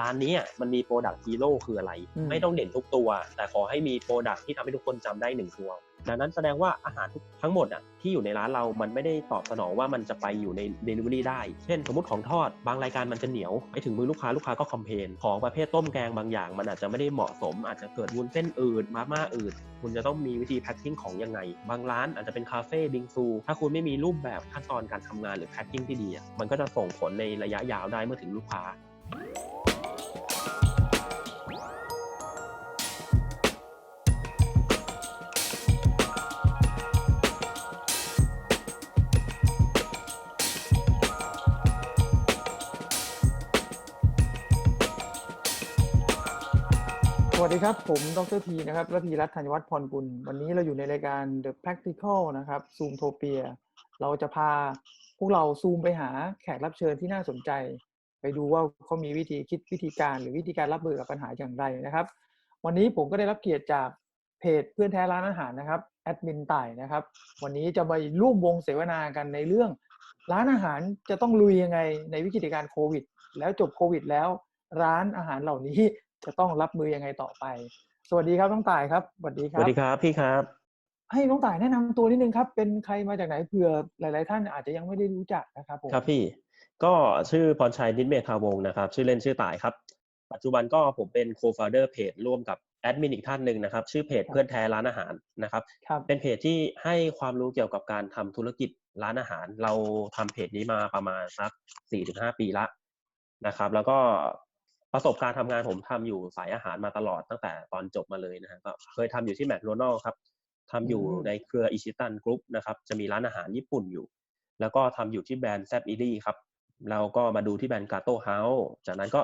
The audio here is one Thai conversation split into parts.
ร้านนี้มันมีโปรดักต์ฮีโร่คืออะไรอืมไม่ต้องเด่นทุกตัว แต่ขอให้มีโปรดักต์ที่ทำให้ทุกคนจำได้หนึ่งตัวดังนั้นแสดงว่าอาหารทุกทั้งหมดอะที่อยู่ในร้านเรามันไม่ได้ตอบสนองว่ามันจะไปอยู่ใน Delivery ได้ เช่นสมมติของทอดบางรายการมันจะเหนียว ไปถึงมือลูกค้าลูกค้าก็คอมเพลนของประเภทต้มแกงบางอย่าง มันอาจจะไม่ได้เหมาะสม อาจจะเกิดวุ้นเส้นอืดมาม่าอืดคุณจะต้องมีวิธีแพ็คกิ้งของยังไง บางร้านอาจจะเป็นคาเฟ่บิงซูถ้าคุณไม่มีรูปแบบขั้นตอนการทำงานหรือแพ็คกิ้งที่ดีอะมันก็จะส่งผลในระยะยาวได้เมื่อถึงลูกค้า วัสดีครับ ผมดรพีนะครับระพีรัตน์ธัญวัฒน์พรกุล วันนี้เราอยู่ในรายการ The Practical นะครับ Zoom t o p i a เราจะพาพวกเราซูมไปหาแขกรับเชิญที่น่าสนใจ ไปดูว่าเขามีวิธีคิดวิธีการหรือวิธีการรับมือกับปัญหาอย่างไรนะครับ วันนี้ผมก็ได้รับเกียรติจากเพจเพื่อนแท้ร้านอาหารนะครับแอดมินต่ายนะครับ วันนี้จะมาร่วมวงเสวนากันในเรื่อง ร้านอาหารจะต้องลุยยังไงในวิกฤตการณ์โควิด แล้วจบโควิดแล้วร้านอาหารเหล่านี้ จะต้องรับมือยังไงต่อไป สวัสดีครับน้องต่ายครับสวัสดีคสรับวัสดีครับพี่ครับ ให้น้องต่ายแนะนำตัวนิดนึงครับ เป็นใครมาจากไหนเผื่อหลาย ๆ ท่านอาจจะยังไม่ได้รู้จักนะครับผมครับพี่ก็ชื่อพรชัยนิดเมธาวงศ์นะครับ ชื่อเล่นชื่อต่ายครับ ปัจจุบันก็ผมเป็น co-founder เพจร่วมกับแอดมินอีกท่านหนึ่งนะครับ ชื่อเพจเพื่อนแท้ร้านอาหารนะครับครับเป็นเพจที่ให้ความรู้เกี่ยวกับการทำธุรกิจร้านอาหาร เราทำเพจนี้มาประมาณสักสี่ถึงห้าปีละนะครับ แล้วก็ ประสบการณ์ทำงานผมทำอยู่สายอาหารมาตลอดตั้งแต่ตอนจบมาเลยนะฮะก็เคยทำอยู่ที่แมคโดนัลล์ครับทำอยู่อืมในเครืออิชิตันกรุ๊ปนะครับจะมีร้านอาหารญี่ปุ่นอยู่ แล้วก็ทำอยู่ที่แบรนด์แซบอีดี้ครับแล้วก็มาดูที่แบรนด์กาโต้เฮาส์จากนั้นก็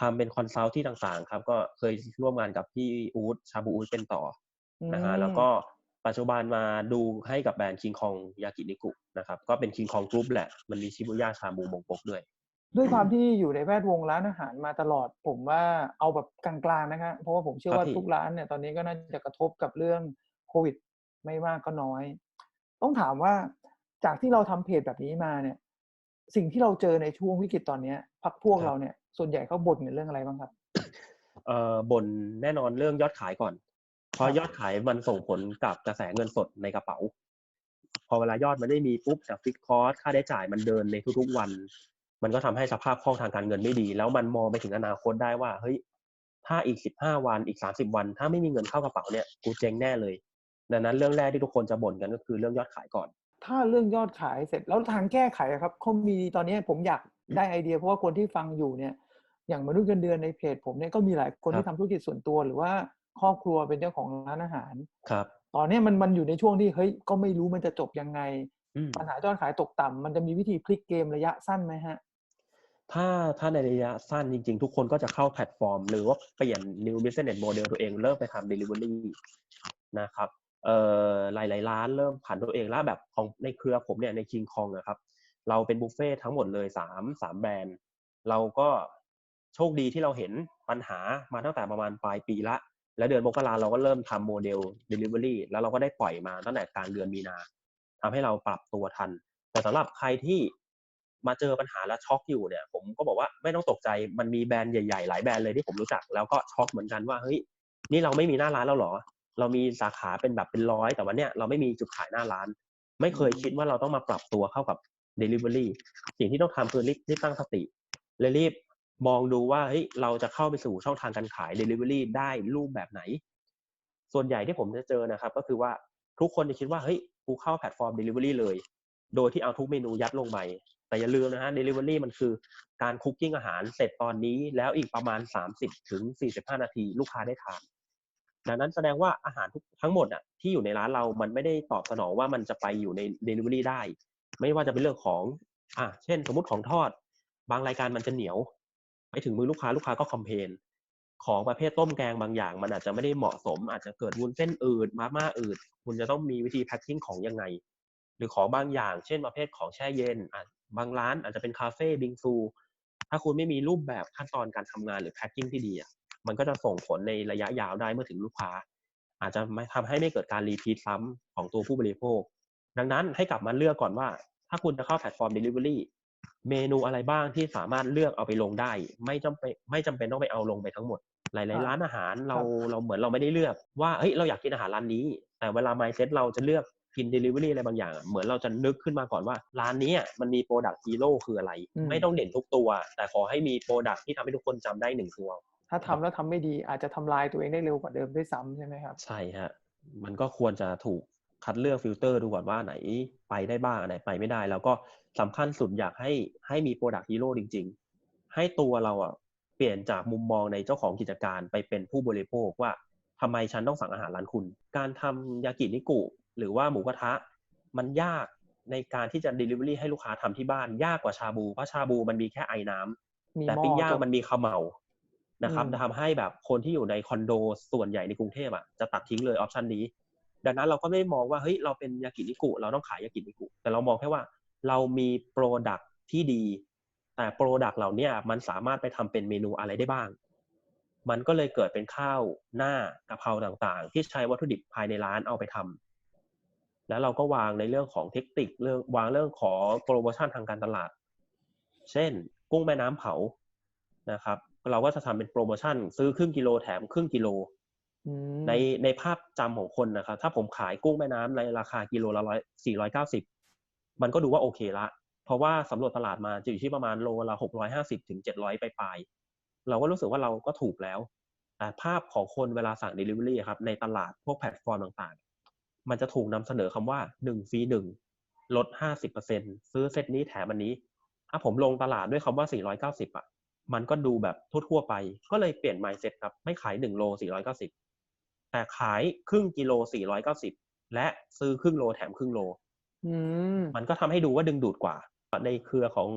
ทำเป็นคอนซัลท์ที่ต่างๆ ครับ ก็เคยร่วมงานกับพี่อูดชาบูอูดเป็นต่อนะฮะอืมแล้วก็ปัจจุบันมาดูให้กับแบรนด์คิงคองยากินิกุนะครับก็เป็นคิงคองกรุ๊ปแหละมันมีชิบุย่าชาบูมงปกด้วย ด้วยความที่อยู่ในแวดวงร้านอาหารมาตลอด ผมว่าเอาแบบกลางๆนะครับเพราะว่าผมเชื่อครับว่าพี่ทุกร้านเนี่ย ตอนนี้ก็น่าจะกระทบกับเรื่องโควิดไม่มากก็น้อย ต้องถามว่าจากที่เราทำเพจแบบนี้มาเนี่ย สิ่งที่เราเจอในช่วงวิกฤตตอนเนี้ยพักพวกเราเนี่ย ส่วนใหญ่เขาบ่นในเรื่องอะไรบ้างครับเอ่อบนแน่นอนเรื่องยอดขายก่อน เพราะยอดขายมันส่งผลกับกระแสเงินสดในกระเป๋า พอเวลายอดมันไม่มีปุ๊บแต่ฟิกคอร์สค่าใช้จ่ายมันเดินในทุกๆวัน มันก็ทำให้สภาพคล่องทางการเงินไม่ดี แล้วมันมองไปถึงอนาคตได้ว่าเฮ้ยถ้าอีกสิบห้าวันอีกสามสิบวัน ถ้าไม่มีเงินเข้ากระเป๋าเนี่ยกูเจ๊งแน่เลย ดังนั้นเรื่องแรกที่ทุกคนจะบ่นกันก็คือเรื่องยอดขายก่อน ถ้าเรื่องยอดขายเสร็จแล้วทางแก้ไขอะครับเขามีตอนนี้ผมอยากได้ไอเดีย เพราะว่าคนที่ฟังอยู่เนี่ยอย่างมนุษย์เงินเดือนในเพจผมเนี่ยก็มีหลายคนครับที่ทำธุรกิจส่วนตัว หรือว่าครอบครัวเป็นเจ้าของร้านอาหารครับ ตอนเนี้ยมันมันอยู่ในช่วงที่เฮ้ยก็ไม่รู้มันจะจบยังไงอืมปัญหายอดขายตกต่ำมันจะมีวิธีพลิกเกมระยะสั้นไหมฮะ ถ้าถ้าในระยะสั้นจริง ๆ ทุกคนก็จะเข้าแพลตฟอร์ม หรือว่าเปลี่ยน new business model ตัวเองเริ่มไปทำ delivery นะครับเอ่อหลายๆร้านเริ่มผ่านตัวเองแล้วแบบของในเครือผมเนี่ยใน King Kong นะครับ เราเป็นบุฟเฟ่ทั้งหมดเลยสามสามแบรนด์ เราก็โชคดีที่เราเห็นปัญหามาตั้งแต่ประมาณปลายปีละ แล้วเดือนมกราเราก็เริ่มทำโมเดล delivery แล้วเราก็ได้ปล่อยมาตั้งแต่กลางเดือนมีนาทำให้เราปรับตัวทัน แต่สำหรับใครที่ มาเจอปัญหาแล้วช็อกอยู่เนี่ย ผมก็บอกว่าไม่ต้องตกใจมันมีแบรนด์ใหญ่ๆ หลายแบรนด์เลยที่ผมรู้จักแล้วก็ช็อกเหมือนกันว่าเฮ้ยนี่เราไม่มีหน้าร้านแล้วหรอ เรามีสาขาเป็นแบบเป็นร้อย แต่วันเนี้ยเราไม่มีจุดขายหน้าร้าน ไม่เคยคิดว่าเราต้องมาปรับตัวเข้ากับ Delivery สิ่งที่ต้องทำคือรีบรีบตั้งสติเลยรีบมองดูว่าเฮ้ยเราจะเข้าไปสู่ช่องทางการขาย Delivery ได้รูปแบบไหน ส่วนใหญ่ที่ผมจะเจอนะครับ ก็คือว่าทุกคนจะคิดว่าเฮ้ยกูเข้าแพลตฟอร์ม Delivery เลย โดยที่เอาทุกเมนูยัดลงไป แต่อย่าลืมนะฮะ Delivery มันคือการคุกกิ้งอาหารเสร็จตอนนี้แล้วอีกประมาณ 30ถึง45 นาทีลูกค้าได้ทานดังนั้นแสดงว่าอาหารทุกทั้งหมดอะที่อยู่ในร้านเรามันไม่ได้ตอบสนองว่ามันจะไปอยู่ใน Delivery ได้ ไม่ว่าจะเป็นเรื่องของอะเช่น สมมติของทอด บางรายการมันจะเหนียว ไปถึงมือลูกค้าลูกค้าก็คอมเพนของประเภทต้มแกงบางอย่าง มันอาจจะไม่ได้เหมาะสม อาจจะเกิดวุ้นเส้นอืดมาม่าอืดคุณจะต้องมีวิธีแพ็คกิ้งของยังไง หรือของบางอย่าง เช่นประเภทของแช่เย็นอะ บางร้านอาจจะเป็นคาเฟ่บิงซู ถ้าคุณไม่มีรูปแบบขั้นตอนการทำงานหรือแพ็คกิ้งที่ดีอะมันก็จะส่งผลในระยะยาวได้เมื่อถึงลูกค้า อาจจะไม่ทำให้ไม่เกิดการรีพีทซ้ำของตัวผู้บริโภค ดังนั้นให้กลับมาเลือกก่อนว่า ถ้าคุณจะเข้าแพลตฟอร์ม Delivery เมนูอะไรบ้างที่สามารถเลือกเอาไปลงได้ ไม่จำเป็นไม่จำเป็นต้องไปเอาลงไปทั้งหมด หลายครับๆร้านอาหารเราครับเราเหมือนเราไม่ได้เลือกว่าเฮ้ยเราอยากกินอาหารร้านนี้ แต่เวลา mindset เราจะเลือก กิน delivery อะไรบางอย่างอะเหมือนเราจะนึกขึ้นมาก่อนว่า ร้านนี้อะมันมี product hero คืออะไรอืมไม่ต้องเด่นทุกตัว แต่ขอให้มี product ที่ทำให้ทุกคนจำได้หนึ่งตัว ถ้าทำแล้วทำไม่ดีอาจจะทำลายตัวเองได้เร็วกว่าเดิมด้วยซ้ำใช่ไหมครับ ใช่ฮะมันก็ควรจะถูกคัดเลือกฟิลเตอร์ดูก่อนว่าไหนไปได้บ้างอันไหนไปไม่ได้ แล้วก็สำคัญสุดอยากให้ให้มี Product Hero จริง ๆ ให้ตัวเราอะเปลี่ยนจากมุมมองในเจ้าของกิจการไปเป็นผู้บริโภคว่าทำไมฉันต้องสั่งอาหารร้านคุณ การทำยากินิกุ หรือว่าหมูกระทะมันยากในการที่จะ Delivery ให้ลูกค้าทำที่บ้านยากกว่าชาบู เพราะชาบูมันมีแค่ไอ้น้ำมีแต่หม้อปิ้งย่างจบมันมีเขมเหลานะครับอืมจะทำให้แบบคนที่อยู่ในคอนโดส่วนใหญ่ในกรุงเทพอะจะตัดทิ้งเลยออปชันนี้ ดังนั้นเราก็ไม่ได้มองว่าเฮ้ยเราเป็นยากินิกุเราต้องขายยากินิกุ แต่เรามองแค่ว่าเรามีโปรดักที่ดี แต่โปรดักเหล่าเนี้ยมันสามารถไปทำเป็นเมนูอะไรได้บ้าง มันก็เลยเกิดเป็นข้าวหน้ากะเพราต่างๆ ที่ใช้วัตถุดิบภายในร้านเอาไปทำ แล้วเราก็วางในเรื่องของเทคนิคเรื่องวางเรื่องของโปรโมชั่นทางการตลาด เช่น กุ้งแม่น้ำเผานะครับ เราก็จะทำเป็นโปรโมชั่น ซื้อครึ่งกิโลแถมครึ่งกิโลอืมในในภาพจำของคนนะครับ ถ้าผมขายกุ้งแม่น้ำในราคากิโลละร้อยสี่ร้อยเก้าสิบมันก็ดูว่าโอเคละ เพราะว่าสำรวจตลาดมาจะอยู่ที่ประมาณโลละหกร้อยห้าสิบถึงเจ็ดร้อยปลายๆเราก็รู้สึกว่าเราก็ถูกแล้วแต่ภาพของคนเวลาสั่ง Delivery ครับในตลาดพวกแพลตฟอร์มต่างๆ มันจะถูกนำเสนอคำว่าหนึ่งฟรีหนึ่งลดห้าสิบเปอร์เซ็นซื้อเซตนี้แถมอันนี้ ถ้าผมลงตลาดด้วยคำว่าสี่ร้อยเก้าสิบอะ มันก็ดูแบบทั่วๆไป ก็เลยเปลี่ยน mindset ครับ ไม่ขายหนึ่งโลสี่ร้อยเก้าสิบแต่ขายครึ่งกิโล490และซื้อครึ่งโลแถมครึ่งโลอืมมันก็ทำให้ดูว่าดึงดูดกว่า ในเครือของ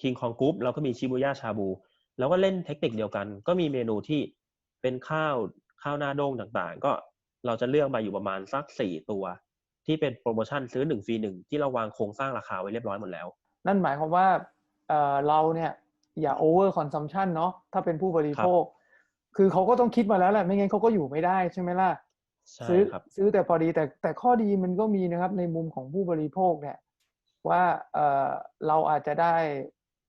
King Kong Group เราก็มีชิบูย่าชาบู แล้วก็เล่นเทคนิคเดียวกัน ก็มีเมนูที่เป็นข้าวข้าวหน้าโด้งต่างๆ ก็ เราจะเลือกมาอยู่ประมาณสักสี่ตัว ที่เป็นโปรโมชั่นซื้อหนึ่งฟรีหนึ่งที่เราวางโครงสร้างราคาไว้เรียบร้อยหมดแล้ว นั่นหมายความว่าเอ่อเราเนี่ยอย่า over consumption เนาะถ้าเป็นผู้บริโภค คือเขาก็ต้องคิดมาแล้วแหละไม่งั้นเขาก็อยู่ไม่ได้ใช่ไหมล่ะใช่ซื้อครับซื้อแต่พอดีแต่แต่ข้อดีมันก็มีนะครับ ในมุมของผู้บริโภคเนี่ยว่าเอ่อเราอาจจะได้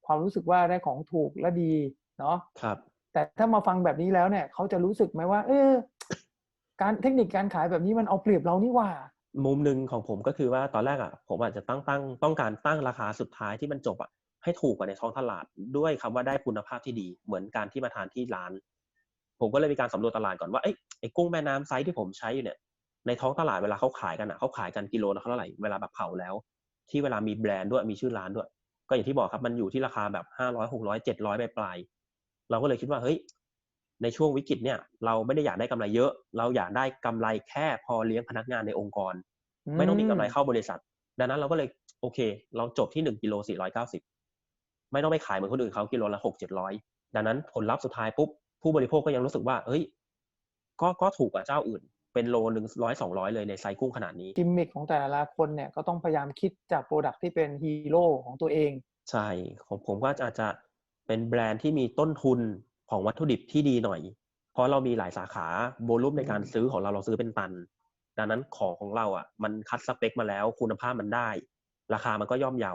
ความรู้สึกว่าได้ของถูกและดีเนาะครับ แต่ถ้ามาฟังแบบนี้แล้วเนี่ยเขาจะรู้สึกไหมว่า เออ การเทคนิคการขายแบบนี้มันเอาเปรียบเรานี่หว่า มุมหนึ่งของผมก็คือว่าตอนแรกอะ ผมอาจจะตั้งตั้งต้องการตั้งราคาสุดท้ายที่มันจบอะให้ถูกกว่าในท้องตลาด ด้วยคำว่าได้คุณภาพที่ดี เหมือนการที่มาทานที่ร้าน ผมก็เลยมีการสำรวจตลาดก่อนว่าเอ้ไอ้กุ้งแม่น้ำไซส์ที่ผมใช้อยู่เนี่ยในท้องตลาดเวลาเขาขายกันอะเขาขายกันกิโลละเท่าไหร่เวลาแบบเผาแล้ว ที่เวลามีแบรนด์ด้วยมีชื่อร้านด้วย ก็อย่างที่บอกครับมันอยู่ที่ราคาแบบห้าร้อยหกร้อยเจ็ดร้อยปลายๆเราก็เลยคิดว่าเฮ้ย ในช่วงวิกฤตเนี่ยเราไม่ได้อยากได้กำไรเยอะ เราอยากได้กำไรแค่พอเลี้ยงพนักงานในองค์กร ไม่ต้องมีกำไรเข้าบริษัท ดังนั้นเราก็เลยโอเค เราจบที่หนึ่งกิโลสี่ร้อยเก้าสิบไม่ต้องไปขายเหมือนคนอื่นเขากิโลละหกเจ็ดร้อยดังนั้นผลลัพธ์สุดท้ายปุ๊บผู้บริโภคก็ยังรู้สึกว่าเฮ้ยก็ก็ถูกกว่าเจ้าอื่น เป็นโลหนึ่งร้อยสองร้อยเลยในไซส์กุ้งขนาดนี้กิมมิคของแต่ละคนเนี่ยก็ต้องพยายามคิดจากโปรดักที่เป็นฮีโร่ของตัวเองใช่ของผมก็อาจจะเป็นแบรนด์ที่มีต้นทุน ของวัตถุดิบที่ดีหน่อย เพราะเรามีหลายสาขาโวลูมในการอืมซื้อของเราเราซื้อเป็นตัน ดังนั้นของของเราอะ มันคัดสเปคมาแล้วคุณภาพมันได้ ราคามันก็ย่อมเยา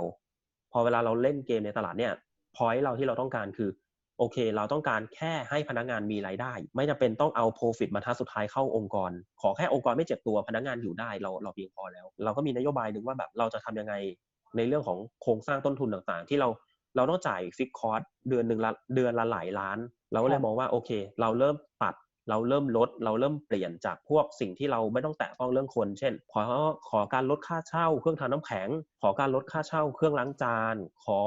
พอเวลาเราเล่นเกมในตลาดเนี่ยพอยเราที่เราต้องการคือ โอเค เราต้องการแค่ให้พนักงานมีรายได้ ไม่จำเป็นต้องเอา profit มาทัดสุดท้ายเข้าองค์กร ขอแค่องค์กรไม่เจ็บตัวพนักงานอยู่ได้เราเราเพียงพอแล้ว เราก็มีนโยบายหนึ่งว่าแบบเราจะทำยังไงในเรื่องของโครงสร้างต้นทุนต่างๆ ที่เรา เราต้องจ่ายฟิกคอร์สเดือนหนึ่งละเดือนละหลายล้าน เราก็เลครัยบมองว่าโอเค เราเริ่มตัด เราเริ่มลด เราเริ่มเปลี่ยนจากพวกสิ่งที่เราไม่ต้องแตะต้องเรื่องคน เช่น ขอขอการลดค่าเช่า เครื่องทำน้ำแข็ง ขอการลดค่าเช่า เครื่องล้างจาน ขอ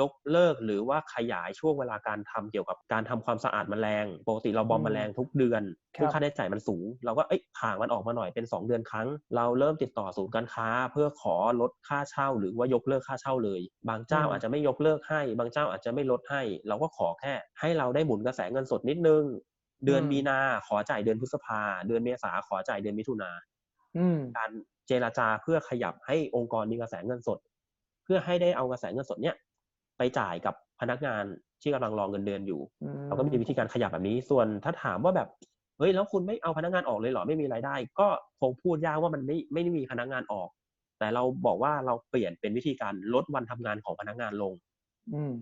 ยกเลิกหรือว่าขยายช่วงเวลาการทำเกี่ยวกับการทำความสะอาดแมลงปกติเราบอมอืมแมลงทุกเดือนครับซึ่งค่าใช้จ่ายมันสูง เราก็เอ้ยผ่างมันออกมาหน่อยเป็น 2 เดือนครั้ง เราเริ่มติดต่อศูนย์การค้า เพื่อขอลดค่าเช่า หรือว่ายกเลิกค่าเช่าเลย บางเจ้าอืมอาจจะไม่ยกเลิกให้ บางเจ้าอาจจะไม่ลดให้ เราก็ขอแค่ ให้เราได้หมุนกระแสเงินสดนิดนึง เดือนอืมมีนาขอจ่ายเดือนพฤษภา เดือนเมษาขอจ่ายเดือนมิถุนาอืมการเจราจาเพื่อขยับให้องค์กรมีกระแสเงินสด เพื่อให้ได้เอากระแสเงินสดเนี้ยไปจ่ายกับพนักงานที่กำลังรอเงินเดือนอยู่อืเราก็มีวิธีการขยับแบบนี้ ส่วนถ้าถามว่าแบบเฮ้ยแล้วคุณไม่เอาพนักงานออกเลยเหรอไม่มีรายได้ ก็คงพูดยากว่ามันไม่ไม่ได้มีพนักงานออก แต่เราบอกว่าเราเปลี่ยนเป็นวิธีการลดวันทำงานของพนักงานลงอืม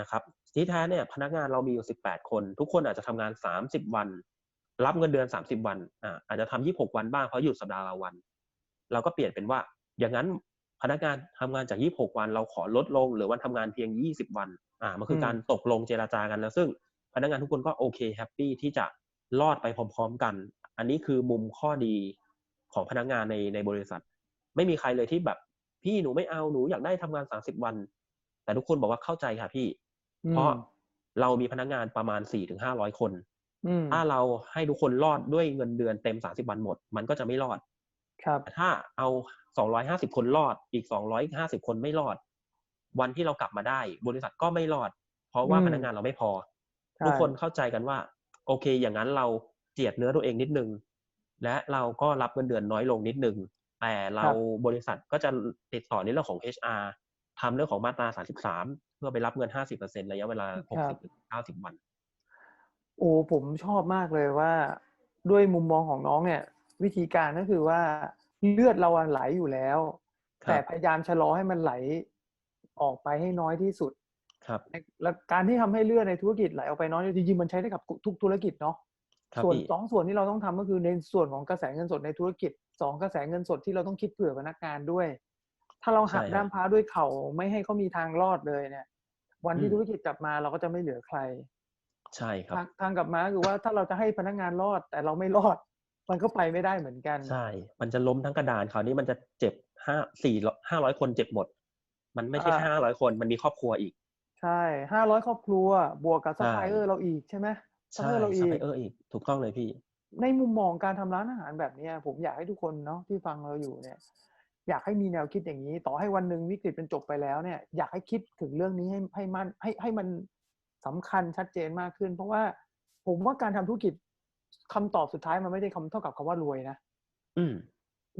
นะครับ ที่แท้เนี่ยพนักงานเรามีอยู่18คน ทุกคนอาจจะทำงาน30วัน รับเงินเดือน30วันอ่าอาจจะทำ26วันบ้างเพราะหยุดสัปดาห์ละวัน เราก็เปลี่ยนเป็นว่า อย่างนั้นพนักงานทำงานจาก26วัน เราขอลดลงเหรือวันทำงานเพียง20วันอ่ามันคือการตกลงเจราจากันแล้วซึ่งพนักงานทุกคนก็โอเคแฮปปี้ที่จะรอดไปพร้อม ๆ กัน อันนี้คือมุมข้อดีของพนักงานในในบริษัท ไม่มีใครเลยที่แบบพี่หนูไม่เอาหนูอยากได้ทำงาน30วัน แต่ทุกคนบอกว่าเข้าใจค่ะพี่ เพราะเรามีพนักงานประมาณ4-500คนอืมถ้าเราให้ทุกคนรอดด้วยเงินเดือนเต็ม30วันหมด มันก็จะไม่รอด ครับแต่ถ้าเอา250คนรอด อีก250คนไม่รอด วันที่เรากลับมาได้ บริษัทก็ไม่รอด เพราะว่าอืมพนักงานเราไม่พอใช่ทุกคนเข้าใจกันว่า โอเค อย่างนั้นเราเจียดเนื้อตัวเองนิดนึง และเราก็รับเงินเดือนน้อยลงนิดนึง แต่เราบริษัทก็จะติดต่อในเรื่องของ HR ทำเรื่องของมาตรา 33 เพื่อไปรับเงิน 50%ระยะเวลา 60-90 วัน โอ้ผมชอบมากเลยว่า ด้วยมุมมองของน้องเนี่ย วิธีการก็คือว่าเลือดเราอะไหลอยู่แล้วครับแต่พยายามชะลอให้มันไหลออกไปให้น้อยที่สุด ครับ แล้วการที่ทำให้เลือดในธุรกิจไหลออกไปน้อยจริงๆมันใช้ได้กับทุกธุรกิจเนาะครับส่วนพี่สองส่วนที่เราต้องทำก็คือในส่วนของกระแสเงินสดในธุรกิจสองกระแสเงินสดที่เราต้องคิดเผื่อพนักงานด้วย ถ้าเราหักใช่ครับด้ามพร้าด้วยเข่าไม่ให้เขามีทางรอดเลยเนี่ย วันที่อืมธุรกิจกลับมาเราก็จะไม่เหลือใคร ใช่ครับ ทางทางกลับมาก็คือว่าถ้าเราจะให้พนักงานรอด แต่เราไม่รอด มันก็ไปไม่ได้เหมือนกัน ใช่ มันจะล้มทั้งกระดานคราวนี้มันจะเจ็บห้าสี่ห้าร้อยคนเจ็บหมด มันไม่ใช่อ่าแค่ห้าร้อยคนมันมีครอบครัวอีก ใช่ห้าร้อยครอบครัว บวกกับซัพใช่พลายเออร์เราอีกใช่ไหมซัพพใช่ลายเออร์เราซัพอีพกลายเออร์อีกถูกต้องเลยพี่ ในมุมมองการทำร้านอาหารแบบเนี้ย ผมอยากให้ทุกคนเนาะที่ฟังเราอยู่เนี่ย อยากให้มีแนวคิดอย่างนี้ ต่อให้วันหนึ่งวิกฤตเป็นจบไปแล้วเนี่ยอยากให้คิดถึงเรื่องนี้ให้ให้มันให้ให้มันสำคัญชัดเจนมากขึ้น เพราะว่าผมว่าการทำธุรกิจคำตอบสุดท้ายมันไม่ได้คำเท่ากับคำว่ารวยนะอืม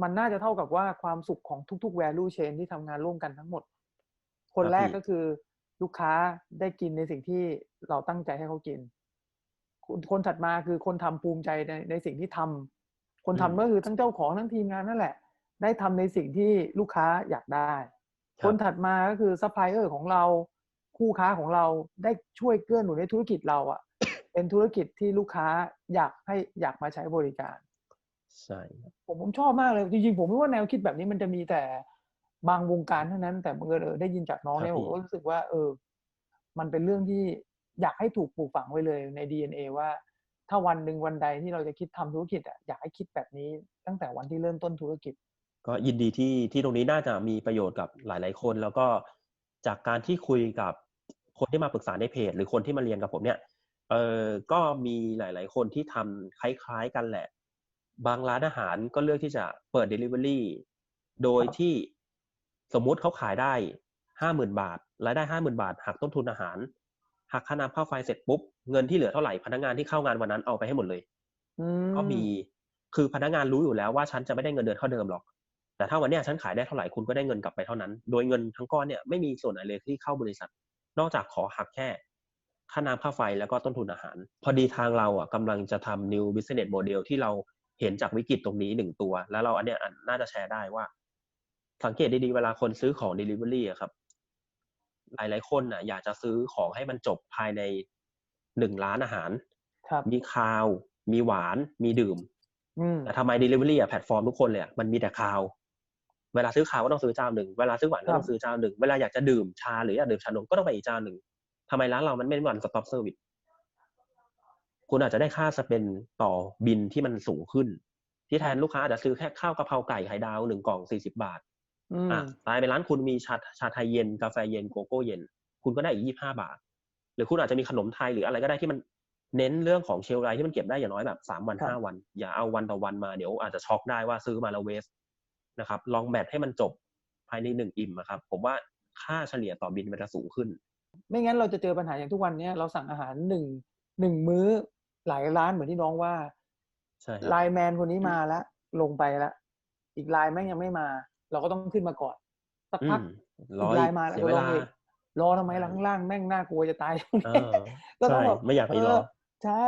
มันน่าจะเท่ากับว่าความสุขของทุกๆ value chain ที่ทำงานร่วมกันทั้งหมด คนครับแรกพี่ก็คือลูกค้าได้กินในสิ่งที่เราตั้งใจให้เขากิน คนคนถัดมาคือคนทำภูมิใจในในสิ่งที่ทำคนทำก็คือทั้งเจ้าของทั้งทีมงานนั่นแหละ ได้ทำในสิ่งที่ลูกค้าอยากได้ครับคนถัดมาก็คือซัพพลายเออร์ของเราคู่ค้าของเราได้ช่วยเกื้อหนุนในธุรกิจเราอะเป็นธุรกิจที่ลูกค้าอยากให้อยากมาใช้บริการใช่ครับผมผมชอบมากเลยจริงๆผมไม่ว่าแนวคิดแบบนี้มันจะมีแต่บางวงการเท่านั้น แต่บังเอิญเออได้ยินจากน้องเนี่ยผมก็รู้สึกว่า เออ มันเป็นเรื่องที่อยากให้ถูกปลูกฝังไว้เลยใน DNA ว่า ถ้าวันหนึ่งวันใดที่เราจะคิดทำธุรกิจอะอยากให้คิดแบบนี้ตั้งแต่วันที่เริ่มต้นธุรกิจ ก็ยินดีที่ที่ตรงนี้น่าจะมีประโยชน์กับหลาย ๆ คน แล้วก็จากการที่คุยกับคนที่มาปรึกษาในเพจ หรือคนที่มาเรียนกับผมเนี่ยเออก็มีหลาย ๆ คนที่ทำคล้าย ๆ กันแหละ บางร้านอาหารก็เลือกที่จะเปิด Delivery โดยครับที่สมมุติเขาขายได้ห้าหมื่นบาทรายได้ห้าหมื่นบาทหักต้นทุนอาหารหักค่าน้ำค่าไฟเสร็จปุ๊บเงินที่เหลือเท่าไหร่พนักงานที่เข้างานวันนั้นเอาไปให้หมดเลยอืก็มีคือพนักงานรู้อยู่แล้วว่าฉันจะไม่ได้เงินเดือนเท่าเดิมหรอก แต่ถ้าวันเนี้ยฉันขายได้เท่าไหร่คุณก็ได้เงินกลับไปเท่านั้น โดยเงินทั้งก้อนเนี่ยไม่มีส่วนไหนเลยที่เข้าบริษัท นอกจากขอหักแค่ค่าน้ำค่าไฟแล้วก็ต้นทุนอาหาร พอดีทางเราอะกำลังจะทำ new business model ที่เราเห็นจากวิกฤตตรงนี้หนึ่งตัว แล้วเราอันเนี้ยอันน่าจะแชร์ได้ว่า สังเกตดีๆเวลาคนซื้อของ delivery อะครับ หลายๆคนน่ะ อยากจะซื้อของให้มันจบภายในหนึ่งร้านอาหารครับมีคาว มีหวาน มีดื่มอืมแต่ทำไม Delivery อะแพลตฟอร์มทุกคนเลยอะมันมีแต่คาว เวลาซื้อคาวก็ต้องซื้อเจ้าหนึ่ง เวลาซื้อหวานก็ครัต้อบงซื้อเจ้าหนึ่ง เวลาอยากจะดื่มชาหรืออยากดื่มชานมก็ต้องไปอีกเจ้าหนึ่งทำไมร้านเรามันไม่เป็นวันสต็อปเซอร์วิสคุณอาจจะได้ค่าสเปนต่อบินที่มันสูงขึ้น ที่แทนลูกค้าอาจจะซื้อแค่ข้าวกะเพราไก่ไข่ดาวหนึ่งกล่องสี่สิบาทอืมอะตายไปร้านคุณมีชาชาไทยเย็นกาแฟเย็นโกโก้เย็น คุณก็ได้อีกยี่ห้าบาท หรือคุณอาจจะมีขนมไทยหรืออะไรก็ได้ที่มันเน้นเรื่องของเชลฟ์ไลท์ที่มันเก็บได้อย่างน้อยแบบสามวันครับห้าวัน อย่าเอาวันต่อวันมาเดี๋ยวอาจจะช็อกได้ว่าซื้อมาแล้วเวส นะครับ ลองแบตให้มันจบภายในหนึ่งอิ่มอะครับ ผมว่าค่าเฉลี่ยต่อบินมันจะสูงขึ้น ไม่งั้นเราจะเจอปัญหาอย่างทุกวันเนี้ยเราสั่งอาหารหนึ่งหนึ่งมื้อหลายร้านเหมือนที่น้องว่าใช่ครับไลน์แมนคนนี้มาแล้วลงไปแล้วอีกไลน์แม่งยังไม่มา เราก็ต้องขึ้นมาก่อนสักอืพักมอีร้อกยไลน์มาแล้วเสียเวก็ลลางอีกรอทำไมล่ะข้างล่างแม่งน่ากลัวจะตายเออก็ต้องใช่แบบไม่อยากไปรอเใช่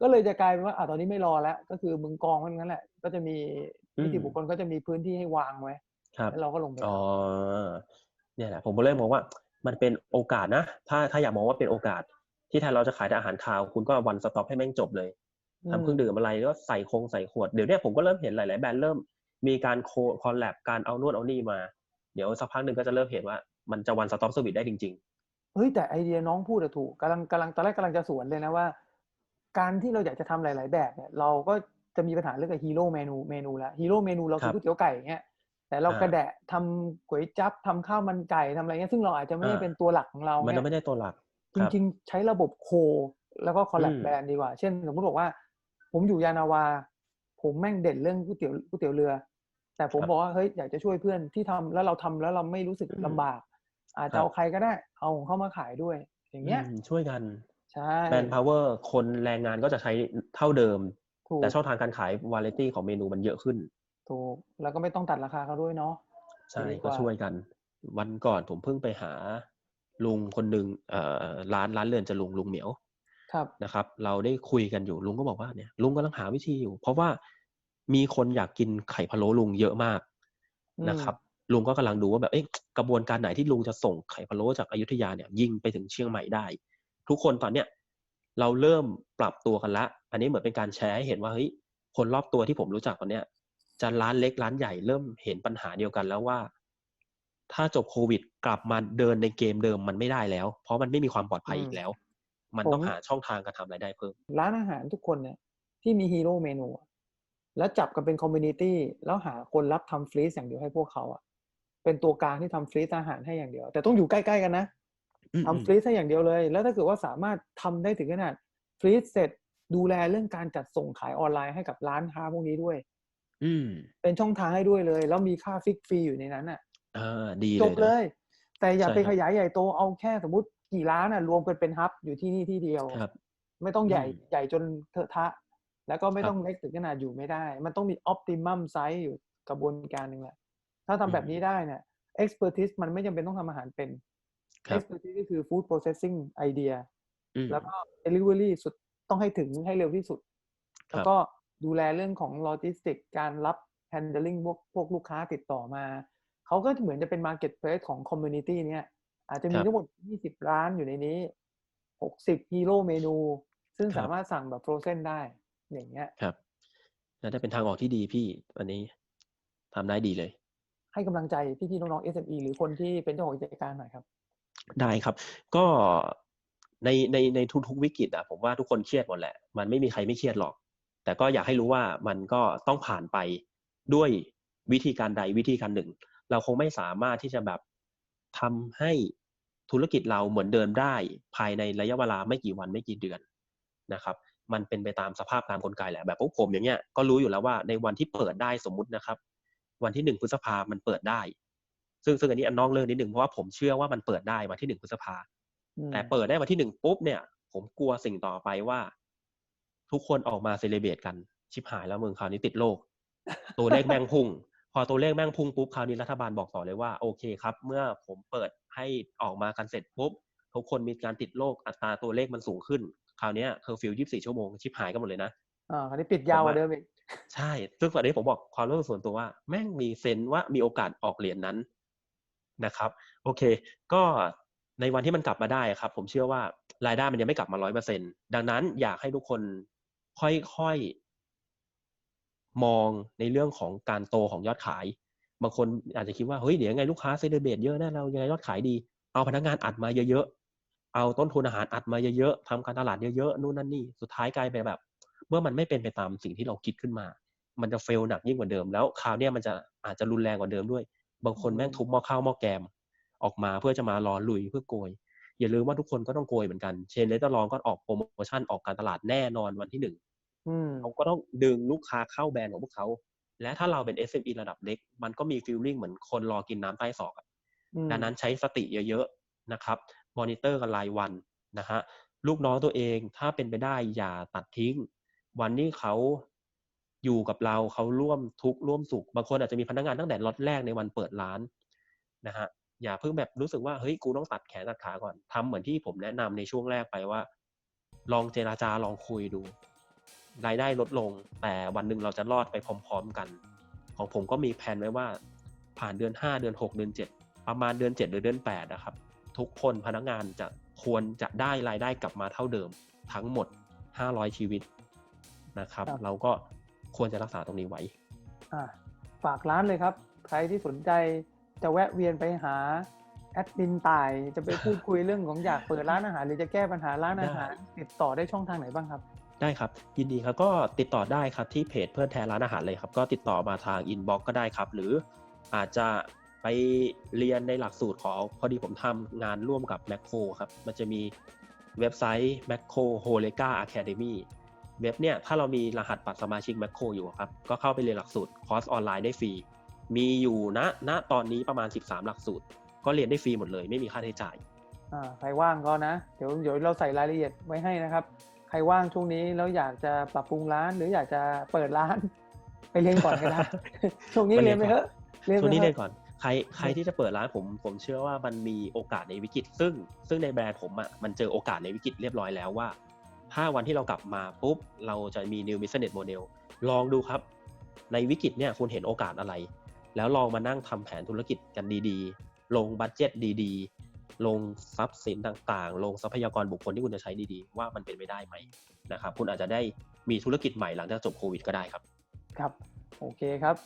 ก็เลยจะกลายเป็นว่าอะตอนนี้ไม่รอแล้ว ก็คือมึงกองไว้อย่างนั้นแหละ ก็จะมีอืม นิติบุคคลก็จะมีพื้นที่ให้วางไว้ครับแล้วเราก็ลงไปอ๋อเนี่ยแหละผมก็เลยมองว่า มันเป็นโอกาสนะ ถ้าถ้าอยากมองว่าเป็นโอกาส ที่แทนเราจะขายแต่อาหารคาว คุณก็วันสต็อปให้แม่งจบเลยทำเครื่องดื่มอะไรก็ใส่คงใส่ขวดเดี๋ยวเนี้ยผมก็เริ่มเห็นหลาย ๆ แบรนด์เริ่มมีการโคคอลแลบการเอานวดเอานี่มา เดี๋ยวสักพักหนึ่งก็จะเริ่มเห็นว่า มันจะวันสต็อปเซอร์วิสได้จริงเฮ้ยแต่ไอเดียน้องพูดอะถูกกำลังกำลังตอนแรกกำลังจะสวนเลยนะว่า การที่เราอยากจะทำหลาย ๆ แบบเนี่ยเราก็ จะมีปัญหาเรื่องกับฮีโร่เมนูเมนูแล้วฮีโร่เมนูเราครัคือบก๋วยเตี๋ยวไก่อย่างเงี้ยแต่เราอ่ากระแดะทำก๋วยจั๊บทำข้าวมันไก่ทำอะไรเงี้ยซึ่งเราอาจจะไม่ได้อ่าเป็นตัวหลักของเราๆมันเนี่ยไม่ได้ตัวหลัก จริงๆ ใช้ระบบโค แล้วก็คอลแลบอืมแบรนด์ดีกว่า เช่น สมมติบอกว่า ผมอยู่ยานาวา ผมแม่งเด่นเรื่องก๋วยเตี๋ยวก๋วยเตี๋ยวเรือ แต่ผมบอกว่าเฮ้ยอยากจะช่วยเพื่อนที่ทำแล้วเราทำแล้วเราไม่รู้สึกลำบาก อาจจะเอาใครก็ได้ เอาของเข้ามาขายด้วย อย่างเงี้ยอืมช่วยกันใช่แบรนด์พาวเวอร์คนแรงงานก็จะใช้เท่าเดิม ถูกแต่ช่องทางการขายวาไรตี้ของเมนูมันเยอะขึ้น ถูก แล้วก็ไม่ต้องตัดราคาเขาด้วยเนาะใช่ดีกก็ว่าช่วยกัน วันก่อนผมเพิ่งไปหาลุงคนหนึ่งเอ่อร้านร้านเรือนจะลุงลุงเหมียว ครับนะครับ เราได้คุยกันอยู่ลุงก็บอกว่าเนี่ย ลุงกำลังหาวิธีอยู่ เพราะว่ามีคนอยากกินไข่พะโล้ลุงเยอะมากอืมนะครับ ลุงก็กำลังดูว่าแบบเอ๊ะกระบวนการไหนที่ลุงจะส่งไข่พะโล้จากอยุธยาเนี่ย ยิงไปถึงเชียงใหม่ได้ ทุกคนตอนเนี้ย เราเริ่มปรับตัวกันละ อันนี้เหมือนเป็นการแชร์ให้เห็นว่าเฮ้ยคนรอบตัวที่ผมรู้จักตอนเนี้ยจะร้านเล็กร้านใหญ่เริ่มเห็นปัญหาเดียวกันแล้วว่า ถ้าจบโควิดกลับมาเดินในเกมเดิมมันไม่ได้แล้ว เพราะมันไม่มีความปลอดภัยอีกแล้ว มันต้องหาช่องทางการทำรายได้เพิ่ม ร้านอาหารทุกคนเนี่ยที่มีฮีโร่เมนูอะแล้วจับกันเป็นคอมมูนิตี้แล้วหาคนรับทำฟรีซอย่างเดียวให้พวกเขาอะเป็นตัวกลางที่ทำฟรีซอาหารให้อย่างเดียว แต่ต้องอยู่ใกล้ๆกันนะอืม ทำฟรีซให้อย่างเดียวเลย แล้วถ้าเกิดว่าสามารถทำได้ถึงขนาดฟรีซเสร็จดูแลเรื่องการจัดส่งขายออนไลน์ให้กับร้านค้าพวกนี้ด้วย อืมเป็นช่องทางให้ด้วยเลย แล้วมีค่าฟิกฟรีอยู่ในนั้นอะอ่าดีจเลยบนะเลย แต่อย่าใช่ไปครับขยายใหญ่โตเอาแค่สมมติกี่ร้านอะรวมกันเป็นฮับอยู่ที่นี่ที่เดียวครับ ไม่ต้องใหญ่อืมใหญ่จนเถอะทะ แล้วก็ไม่ครับต้องเล็กถึงขนาดอยู่ไม่ได้ มันต้องมีออ t ติมัมไซส์อยู่กระบวนการหนึ่งแหละถ้าทำแบบนี้ได้เนี่ย expertise มันไม่จำเป็นต้องทำอาหารเป็น ครับ expertise ก็คือ food processing idea อืมแล้วก็ delivery สุดต้องให้ถึงให้เร็วที่สุดครับแล้วก็ดูแลเรื่องของโลจิสติกการรับ handling พวกพวกลูกค้าติดต่อมา เขาก็เหมือนจะเป็น marketplace ของ community เนี่ย อาจจะมีครับทั้งหมด 20 ร้านอยู่ในนี้ 60ฮีโร่เมนู ซึ่งครับสามารถสั่งแบบ frozen ได้ อย่างเงี้ยครับน่าจะเป็นทางออกที่ดีพี่อันนี้ทำได้ดีเลย ให้กำลังใจพี่ๆน้องๆ SME หรือคนที่เป็นเจ้าของกิจการหน่อยครับ ได้ครับ ก็ในในในทุกๆวิกฤตอะผมว่าทุกคนเครียดหมดแหละ มันไม่มีใครไม่เครียดหรอก แต่ก็อยากให้รู้ว่ามันก็ต้องผ่านไปด้วยวิธีการใดวิธีการหนึ่ง เราคงไม่สามารถที่จะแบบทำให้ธุรกิจเราเหมือนเดิมได้ ภายในระยะเวลาไม่กี่วันไม่กี่เดือนนะครับ มันเป็นไปตามสภาพตามกลไกแหละแบบพวกผมอย่างเงี้ยก็รู้อยู่แล้วว่าในวันที่เปิดได้สมมุตินะครับ วันที่หนึ่งพฤษภามันเปิดได้ ซึ่งซึ่งอันนี้อันนอกเรื่องนิดหนึ่งเพราะว่าผมเชื่อว่ามันเปิดได้วันที่หนึ่งพฤษภาอืมแต่เปิดได้วันที่หนึ่งปุ๊บเนี่ย ผมกลัวสิ่งต่อไปว่า ทุกคนออกมาเซเลบรตกันชิบหายแล้วมึงคราวนี้ติดโรคตัวเลขแม่งพุ่ง พอตัวเลขแม่งพุ่งปุ๊บคราวนี้รัฐบาลบอกต่อเลยว่าโอเคครับ เมื่อผมเปิดให้ออกมากันเสร็จปุ๊บทุกคนมีการติดโรคอัตราตัวเลขมันสูงขึ้น คราวเนี้ยเคอร์ฟิว24ชั่วโมงชิบหายกันหมดเลยนะอ่าคราวนี้ปิดยาวกว่าเดิมอีกใช่ ซึ่งตอนนี้ผมบอกความรู้สึกส่วนตัวว่า แม่งมีเซนส์ว่ามีโอกาสออกเหรียญนนั้น นะครับโอเค ก็ในวันที่มันกลับมาได้ครับ ผมเชื่อว่ารายได้มันยังไม่กลับมาร้อยเปอร์เซ็นดังนั้นอยากให้ทุกคนค่อยๆมองในเรื่องของการโตของยอดขาย บางคนอาจจะคิดว่าเฮ้ยเดี๋ยวยังไงลูกค้าเซเลเบตเยอะแน่เรายังไงยอดขายดี เอาพนักงานอัดมาเยอะๆเอาต้นทุนอาหารอัดมาเยอะๆทำการตลาดเยอะๆนู่นนั่นนี่สุดท้ายกลายเป็นแบบ เมื่อมันไม่เป็นไปตามสิ่งที่เราคิดขึ้นมา มันจะเฟลหนักยิ่งกว่าเดิมแล้วคราวนี้มันจะอาจจะรุนแรงกว่าเดิมด้วย บางคนแม่งทุบหม้อข้าวหม้อแกมออกมาเพื่อจะมารอลุยเพื่อโกย อย่าลืมว่าทุกคนก็ต้องโกยเหมือนกัน เชนเลตลองก็ออกโปรโมชั่นออกการตลาดแน่นอนวันที่หนึ่งอืมเขาก็ต้องดึงลูกค้าเข้าแบรนด์ของพวกเขา และถ้าเราเป็น SME ระดับเล็ก มันก็มีฟีลลิ่งเหมือนคนรอกินน้ำใต้ศอกอะอืมดังนั้นใช้สติเยอะๆนะครับมอนิเตอร์กันรายวันนะฮะลูกน้องตัวเองถ้าเป็นไปได้อย่าตัดทิ้ง วันนี้เขา อยู่กับเราเขาร่วมทุกข์ร่วมสุข บางคนอาจจะมีพนักงานตั้งแต่ล็อตแรกในวันเปิดร้านนะฮะอย่าเพิ่งแบบรู้สึกว่าเฮ้ยกูต้องตัดแขนตัดขาก่อนทำเหมือนที่ผมแนะนำในช่วงแรกไปว่า ลองเจราจาลองคุยดู รายได้ลดลง แต่วันหนึ่งเราจะรอดไปพร้อม ๆกัน ของผมก็มีแผนไว้ว่า ผ่านเดือนห้าเดือนหกเดือนเจ็ดประมาณเดือนเจ็ดหรือเดือนแปดนะครับ ทุกคนพนักงานจะควรจะได้รายได้กลับมาเท่าเดิม ทั้งหมด 500 ชีวิตนะครับครับเราก็ ควรจะรักษาตรงนี้ไว้อ่าฝากร้านเลยครับ ใครที่สนใจจะแวะเวียนไปหาแอดมินต่ายจะไปพูดคุยเรื่องของอยากเปิดร้านอาหาร หรือจะแก้ปัญหาร้านอาหาร ติดต่อได้ช่องทางไหนบ้างครับ ได้ครับ ยินดีครับก็ติดต่อได้ครับที่เพจเพื่อนแทนร้านอาหารเลยครับ ก็ติดต่อมาทางอินบ็อกก็ได้ครับ หรืออาจจะไปเรียนในหลักสูตรของพอดีผมทำงานร่วมกับ m a c โคครับ มันจะมีเว็บไซต์ m a c โค h o l e g a Academy เว็บเนี่ยถ้าเรามีรหัสบัตรสมาชิก m a c โคอยู่ครับ ก็เข้าไปเรียนหลักสูตรคอร์สออนไลน์ได้ฟรี มีอยู่ณณตอนนี้ประมาณ 13 หลักสูตร ก็เรียนได้ฟรีหมดเลย ไม่มีค่าใช้จ่ายอ่าใครว่างก็นะ เดี๋ยวเดี๋ยวเราใส่รายละเอียดไว้ให้นะครับ ใครว่างช่วงนี้แล้วอยากจะปรับปรุงร้าน หรืออยากจะเปิดร้าน ไปเรียนก่อนก็ได้ช่วงนี้ไปเรีเรียยนนไปก่อนเถอะเรียนช่วงนี้ไปเรีเถยนอะก่อนใครใครที่จะเปิดร้านผมผมเชื่อว่ามันมีโอกาสในวิกฤต ซึ่งซึ่งในแบรนด์ผมอะมันเจอโอกาสในวิกฤตเรียบร้อยแล้วว่า ถ้าวันที่เรากลับมาปุ๊บเราจะมี new business model ลองดูครับ ในวิกฤตเนี่ยคุณเห็นโอกาสอะไร แล้วลองมานั่งทำแผนธุรกิจกันดีๆ ลงบัตเจ็ตดีๆ ลงทรัพย์สินต่างๆ ลงทรัพยากรบุคคลที่คุณจะใช้ดีๆ ว่ามันเป็นไปได้ไหมนะครับ คุณอาจจะได้มีธุรกิจใหม่หลังจากจบโควิดก็ได้ครับ ครับ โอเคครับ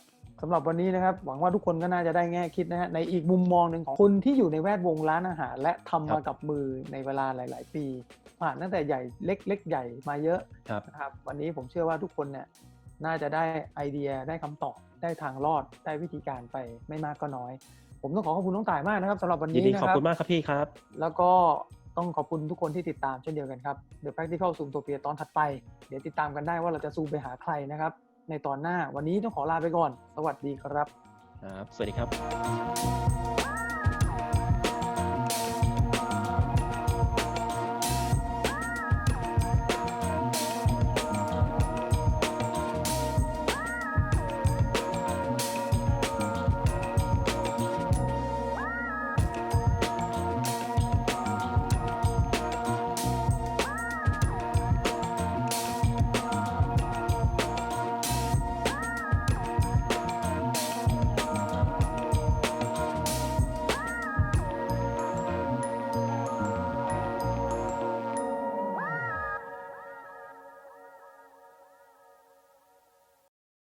สำหรับวันนี้นะครับ หวังว่าทุกคนก็น่าจะได้แง่คิดนะฮะในอีกมุมมองหนึ่งของคนที่อยู่ในแวดวงร้านอาหาร และทำครัมาบกับมือในเวลาหลาย ๆ ปี ผ่านตั้งแต่ใหญ่เล็กเล็กใหญ่มาเยอะครับนะครับวันนี้ผมเชื่อว่าทุกคนเนี่ยน่าจะได้ไอเดียได้คำตอบได้ทางรอดได้วิธีการไปไม่มากก็น้อย ผมต้องขอขอบคุณน้องต่ายมากนะครับสำหรับวันยินนี้ดีนะขอบครับคุณมากครับพี่ครับ แล้วก็ต้องขอบคุณทุกคนที่ติดตามเช่นเดียวกันครับ The Practical Zoom ตัวเปียตอนถัดไป เดี๋ยวติดตามกันได้ว่าเราจะซูมไปหาใครนะครับ ในตอนหน้าวันนี้ต้องขอลาไปก่อน สวัสดีครับ ครับ สวัสดีครับ